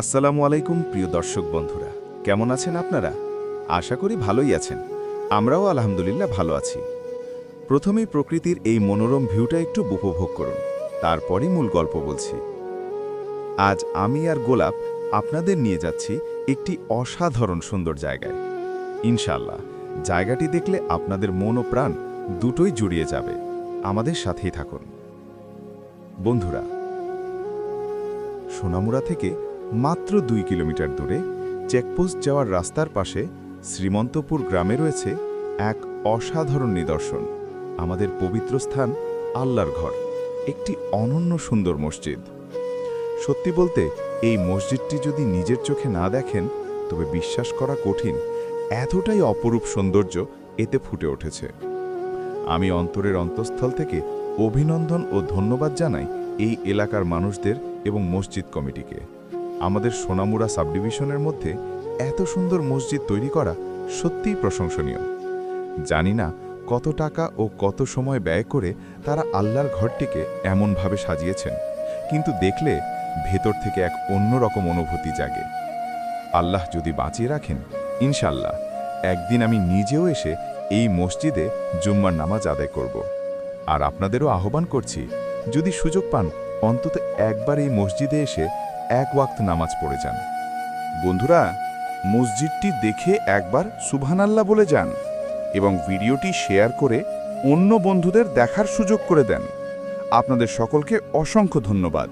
আসসালামু আলাইকুম, প্রিয় দর্শক বন্ধুরা। কেমন আছেন আপনারা? আশা করি ভালোই আছেন। আমরাও আলহামদুলিল্লাহ ভালো আছি। প্রথমেই প্রকৃতির এই মনোরম ভিউটা একটু উপভোগ করুন। তারপরই মূল গল্প বলছি। আজ আমি আর গোলাপ আপনাদের নিয়ে যাচ্ছি একটি অসাধারণ সুন্দর জায়গায়। ইনশাল্লাহ জায়গাটি দেখলে আপনাদের মন ও প্রাণ দুটোই জুড়িয়ে যাবে। আমাদের সাথেই থাকুন। বন্ধুরা, সোনামুড়া থেকে মাত্র দুই কিলোমিটার দূরে চেকপোস্ট যাওয়ার রাস্তার পাশে শ্রীমন্তপুর গ্রামে রয়েছে এক অসাধারণ নিদর্শন, আমাদের পবিত্র স্থান আল্লাহর ঘর, একটি অনন্য সুন্দর মসজিদ। সত্যি বলতে, এই মসজিদটি যদি নিজের চোখে না দেখেন, তবে বিশ্বাস করা কঠিন, এতটাই অপরূপ সৌন্দর্য এতে ফুটে উঠেছে। আমি অন্তরের অন্তঃস্থল থেকে অভিনন্দন ও ধন্যবাদ জানাই এই এলাকার মানুষদের এবং মসজিদ কমিটিকে। আমাদের সোনামুড়া সাবডিভিশনের মধ্যে এত সুন্দর মসজিদ তৈরি করা সত্যিই প্রশংসনীয়। জানি না কত টাকা ও কত সময় ব্যয় করে তারা আল্লাহর ঘরটিকে এমনভাবে সাজিয়েছেন, কিন্তু দেখলে ভেতর থেকে এক অন্যরকম অনুভূতি জাগে। আল্লাহ যদি বাঁচিয়ে রাখেন ইনশাল্লাহ একদিন আমি নিজেও এসে এই মসজিদে জুম্মার নামাজ আদায় করব। আর আপনাদেরও আহ্বান করছি, যদি সুযোগ পান, অন্তত একবার এই মসজিদে এসে এক ওয়াক্ত নামাজ পড়ে যান। বন্ধুরা, মসজিদটি দেখে একবার সুবহানাল্লাহ বলে যান এবং ভিডিওটি শেয়ার করে অন্য বন্ধুদের দেখার সুযোগ করে দেন। আপনাদের সকলকে অসংখ্য ধন্যবাদ।